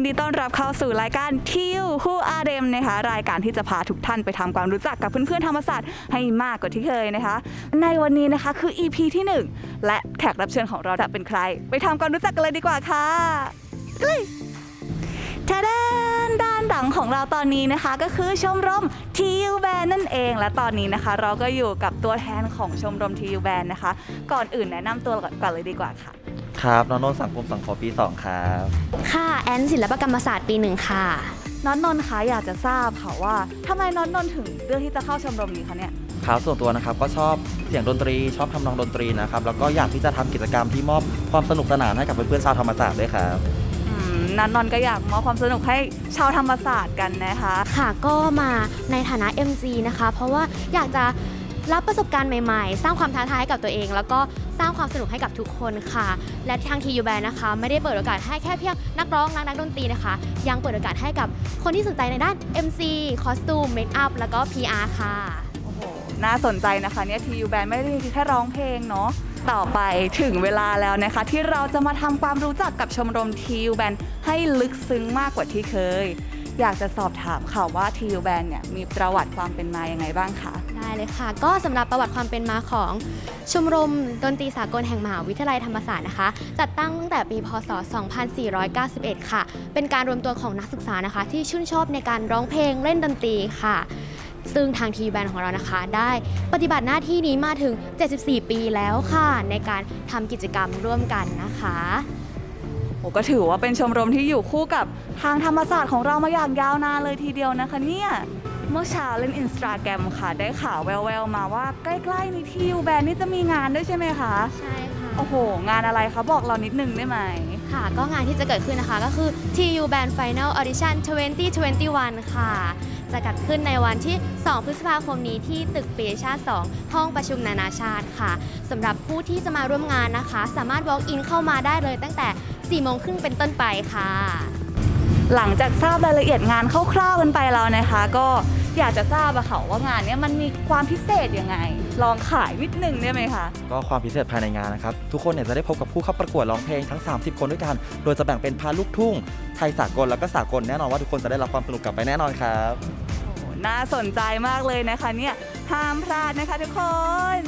ยินดีต้อนรับเข้าสู่รายการทิวฮูอาเดมนะคะ รายการที่จะพาทุกท่านไปทำความรู้จักกับเพื่อนๆธรรมศาสตร์ให้มากกว่าที่เคยนะคะ ในวันนี้นะคะคือ EP ที่ 1 และแขกรับเชิญของเราจะเป็นใคร ไปทำความรู้จักกันเลยดีกว่าค่ะเอ้ยทะเดนด้านดังของเราตอนนี้นะคะ ก็คือชมรมทีวแบนนั่นเอง และตอนนี้นะคะ เราก็อยู่กับตัวแทนของชมรมทีวแบนนะคะ ก่อนอื่นแนะนำตัวก่อนเลยดีกว่าค่ะ ครับน้องนนท์สังคมสังคมปี2ครับค่ะแอนศิลปกรรมศาสตร์ปีหนึ่งค่ะ น้องนนท์คะอยากจะทราบค่ะว่าทำไมน้องนนท์ถึงเลือกที่จะเข้าชมรมนี้คะเนี่ย ครับส่วนตัวนะครับก็ชอบเสียงดนตรี ชอบทำนองดนตรีนะครับ แล้วก็อยากที่จะทำกิจกรรมที่มอบความสนุกสนานให้กับเพื่อนๆชาวธรรมศาสตร์ด้วยครับ อืมน้องนนท์ก็อยากมอบความสนุกให้ชาวธรรมศาสตร์กันนะคะ ค่ะก็มาในฐานะ MC นะคะ เพราะว่าอยากจะ รับประสบการณ์ใหม่ๆ สร้างความท้าทายให้กับตัวเอง แล้วก็สร้างความสนุกให้กับทุกคนค่ะ และทางทียูแบนนะคะ ไม่ได้เปิดโอกาสให้แค่เพียงนักร้องนักนักดนตรีนะคะ ยังเปิดโอกาสให้กับคนที่สนใจในด้าน MC คอสตูมเมคอัพแล้วก็ PR ค่ะ โอ้โห น่าสนใจนะคะเนี่ยที u แบนไม่ได้แค่ร้องเพลงเนาะต่อไปถึงเวลาแล้วนะคะ ที่เราจะมาทำความรู้จักกับชมรมที u แบนให้ลึกซึ้งมากกว่าที่เคย อยากจะสอบถามค่ะว่าที u แบนเนี่ยมีประวัติความเป็นมาอยังไงบ้างคะ ได้เลยค่ะ ก็สำหรับประวัติความเป็นมาของชมรมดนตรีสากลแห่งมหาวิทยาลัยธรรมศาสตร์นะคะ จัดตั้งตั้งแต่ปีพศ 2491 ค่ะ เป็นการรวมตัวของนักศึกษานะคะ ที่ชื่นชอบในการร้องเพลงเล่นดนตรีค่ะ ซึ่งทางทีแบนของเรานะคะ ได้ปฏิบัติหน้าที่นี้มาถึง 74 ปีแล้วค่ะ ในการทำกิจกรรมร่วมกันนะคะ ก็ถือว่าเป็นชมรมที่อยู่คู่กับทางธรรมศาสตร์ของเรามาอย่างยาวนานเลยทีเดียวนะคะเนี่ยเมื่อเช้าเล่นอินสตาแกรมค่ะ ได้ข่าวแววๆมาว่าใกล้ๆนี้ทีวแบนนี่จะมีงานด้วยใช่ไหมคะ ใช่ค่ะ โอ้โห งานอะไรคะบอกเรานิดนึงได้ไหม ค่ะ ก็งานที่จะเกิดขึ้นนะคะก็คือ TU Band Final Audition 2021 ค่ะ จะจัดขึ้นในวันที่ 2 พฤษภาคมนี้ที่ตึกเปียชาติ 2 ห้องประชุมนานาชาติค่ะสำหรับผู้ที่จะมาร่วมงานนะคะ สามารถ walk in เข้ามาได้เลยตั้งแต่ 4 โมงครึ่งเป็นต้นไปค่ะ หลังจากทราบรายละเอียดงานคร่าวๆกันไปแล้วนะคะ ก็ อยากจะทราบอะค่ะว่างานเนี้ยมันมีความพิเศษยังไง ลองขายนิดนึงได้ไหมคะ ก็ความพิเศษภายในงานนะครับ ทุกคนเนี่ยจะได้พบกับผู้เข้าประกวดร้องเพลงทั้ง 30 คนด้วยกัน โดยจะแบ่งเป็นพาลูกทุ่ง ไทยสากลแล้วก็สากลแน่นอนว่าทุกคนจะได้รับความสนุกกลับไปแน่นอนครับโอ้โหน่าสนใจมากเลยนะคะเนี่ยห้ามพลาดนะคะทุกคน